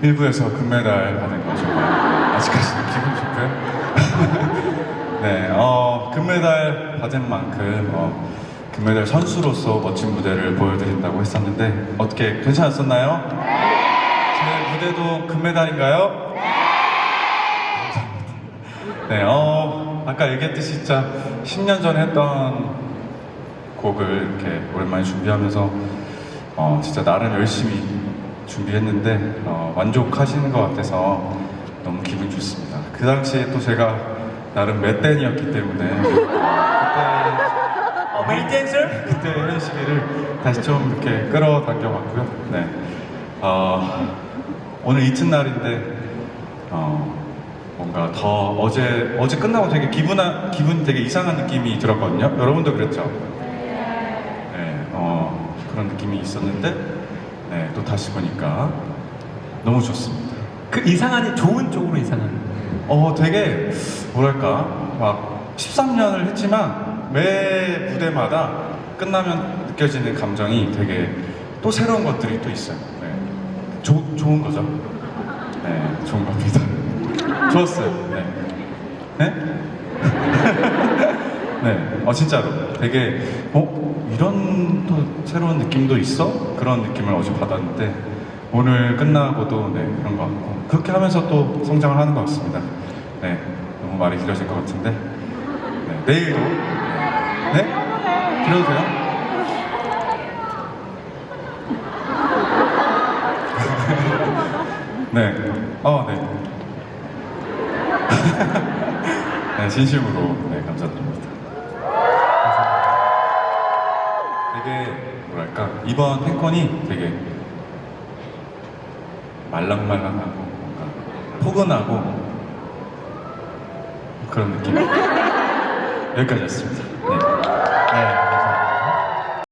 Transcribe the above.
일부에서 금메달 받은 거 정말 아직까지도 기분 좋고요. 네, 어, 금메달 받은 만큼 어, 금메달 선수로서 멋진 무대를 보여드린다고 했었는데 어떻게 괜찮았었나요? 제 무대도 금메달인가요? 네, 어, 아까 얘기했듯이 진짜 10년 전에 했던 곡을 이렇게 오랜만에 준비하면서 어, 진짜 나름 열심히 준비했는데 어, 만족하시는 것 같아서 너무 기분 좋습니다. 그 당시에 또 제가 나름 맷댄이었기 때문에 그때 어, 메인 댄서? 그때 현 시기를 다시 좀 이렇게 끌어당겨봤고요. 네. 어, 오늘 이튿날인데 어, 뭔가 더 어제 어제 끝나고 되게 기분 기분 되게 이상한 느낌이 들었거든요. 여러분도 그랬죠? 네. 어, 그런 느낌이 있었는데 네, 또 다시 보니까 너무 좋습니다. 그 이상한 좋은 쪽으로 이상한. 어, 되게 뭐랄까 막 13년을 했지만 매 무대마다 끝나면 느껴지는 감정이 되게 또 새로운 것들이 또 있어요. 네. 조, 좋은 거죠. 네, 좋은 겁니다. 좋았어요. 네. 네? 네, 어 진짜로 되게 어 이런 또 새로운 느낌도 있어 그런 느낌을 어제 받았는데 오늘 끝나고도 네 그런 것 같고 그렇게 하면서 또 성장을 하는 것 같습니다. 네, 너무 말이 길어질 것 같은데 네, 내일도 네 길어도 돼요? 네, 어 네. 네, 진심으로 네, 감사드립니다. 되게 뭐랄까 이번 팬콘이 되게 말랑말랑하고 뭔가 포근하고 그런 느낌. 여기까지였습니다.